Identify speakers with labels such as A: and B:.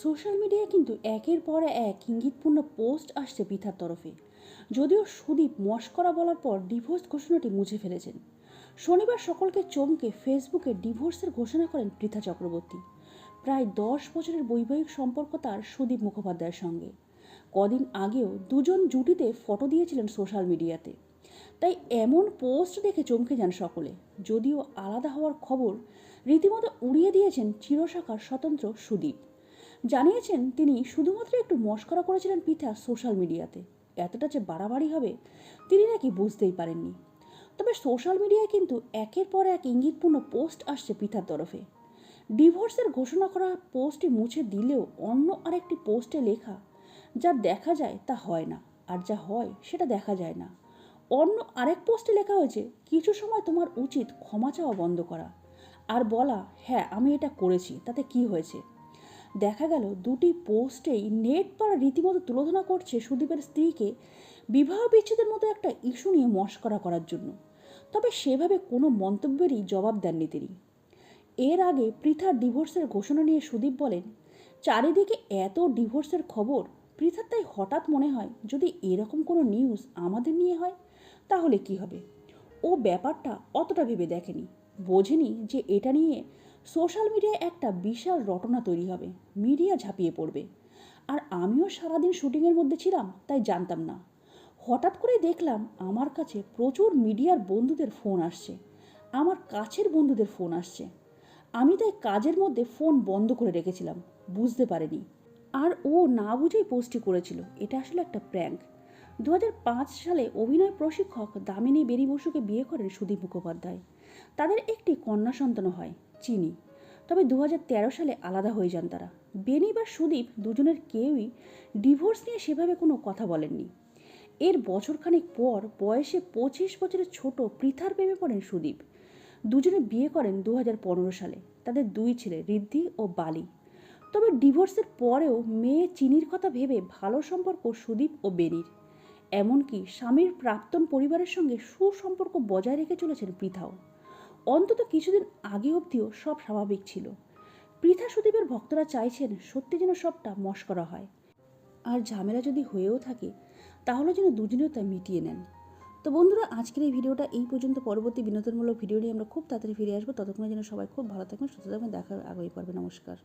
A: Social মিডিয়ায় কিন্তু একের পর এক ইঙ্গিতপূর্ণ পোস্ট আসছে পৃথার তরফে। যদিও সুদীপ মস্করা বলার পর ডিভোর্স ঘোষণাটি মুছে ফেলেছেন। শনিবার সকলকে চমকে ফেসবুকে ডিভোর্সের ঘোষণা করেন পৃথা চক্রবর্তী। প্রায় দশ বছরের বৈবাহিক সম্পর্ক তার সুদীপ মুখোপাধ্যায়ের সঙ্গে। কদিন আগেও দুজন জুটিতে ফটো দিয়েছিলেন সোশ্যাল মিডিয়াতে। তাই এমন পোস্ট দেখে চমকে যান সকলে। যদিও আলাদা হওয়ার খবর রীতিমতো উড়িয়ে দিয়েছেন চিরশাখার স্বতন্ত্র সুদীপ। জানিয়েছেন তিনি শুধুমাত্র একটু মস্করা করেছিলেন পিঠা সোশ্যাল মিডিয়াতে। এতটা যে বাড়াবাড়ি হবে, তিনি নাকি বুঝতেই পারেননি। তবে সোশ্যাল মিডিয়ায় কিন্তু একের পর এক ইঙ্গিতপূর্ণ পোস্ট আসছে পিঠার তরফে। ডিভোর্সের ঘোষণা করা পোস্টটি মুছে দিলেও অন্য আরেকটি পোস্টে লেখা, যা দেখা যায় তা হয় না, আর যা হয় সেটা দেখা যায় না। অন্য আরেক পোস্টে লেখা হয়েছে, কিছু সময় তোমার উচিত ক্ষমা চাওয়া বন্ধ করা। আর বলা হ্যাঁ আমি এটা করেছি, তাতে কি হয়েছে? দেখা গেল দুটি পোস্টেই নেট পাড়া রীতিমতো তুলোধনা করছে সুদীপের স্ত্রীকে বিবাহ বিচ্ছেদের মতো একটা ইস্যু নিয়ে মস্করা করার জন্য। তবে সেভাবে কোনো মন্তব্যেরই জবাব দেননি তিনি। এর আগে পৃথার ডিভোর্সের ঘোষণা নিয়ে সুদীপ বলেন, চারিদিকে এত ডিভোর্সের খবর, পৃথার তাই হঠাৎ মনে হয় যদি এরকম কোনো নিউজ আমাদের নিয়ে হয়, তাহলে কি হবে? ও ব্যাপারটা অতটা ভেবে দেখেনি। বোঝেনি যে এটা নিয়ে সোশ্যাল মিডিয়ায় একটা বিশাল রটনা তৈরি হবে, মিডিয়া ঝাঁপিয়ে পড়বে। আর আমিও সারাদিন শুটিংয়ের মধ্যে ছিলাম, তাই জানতাম না। হঠাৎ করে দেখলাম আমার কাছে প্রচুর মিডিয়ার বন্ধুদের ফোন আসছে, আমার কাছের বন্ধুদের ফোন আসছে। আমি তাই কাজের মধ্যে ফোন বন্ধ করে রেখেছিলাম, বুঝতে পারিনি। আর ও না বুঝেই পোস্টটি করেছিল, এটা আসলে একটা প্র্যাঙ্ক দু হাজার পাঁচ সালে অভিনয় প্রশিক্ষক দামিনী বেরি বসুকে বিয়ে করেন সুদীপ মুখোপাধ্যায়। তাদের একটি কন্যা সন্তানও হয়, চিনি। তবে দু হাজার তেরো সালে আলাদা হয়ে যান তারা। বেনি বা সুদীপ দুজনের কেউই ডিভোর্স নিয়ে সেভাবে কোনো কথা বলেননি। এর বছরখানেক পর বয়সে পঁচিশ বছরের ছোট পৃথার প্রেমে পড়েন সুদীপ। দুজনে বিয়ে করেন দু হাজার পনেরো সালে। তাদের দুই ছেলে, ঋদ্ধি ও বালি। তবে ডিভোর্সের পরেও মেয়ে চিনির কথা ভেবে ভালো সম্পর্ক সুদীপ ও বেনির। এমনকি স্বামীর প্রাক্তন পরিবারের সঙ্গে সুসম্পর্ক বজায় রেখে চলেছেন পৃথাও। অন্তত কিছুদিন আগে অবধিও সব স্বাভাবিক ছিল। পৃথা সুদীপের ভক্তরা চাইছেন সত্যি যেন সবটা মস্করা হয়। আর ঝামেলা যদি হয়েও থাকে, তাহলে যেন দুজনেও তা মিটিয়ে নেন। তো বন্ধুরা, আজকের এই ভিডিওটা এই পর্যন্ত। পরবর্তী বিনোদনমূলক ভিডিও নিয়ে আমরা খুব তাড়াতাড়ি ফিরে আসব। ততক্ষণে যেন সবাই খুব ভালো থাকবেন, সুস্থ থাকবেন। দেখার আগ্রহী পারবে নমস্কার।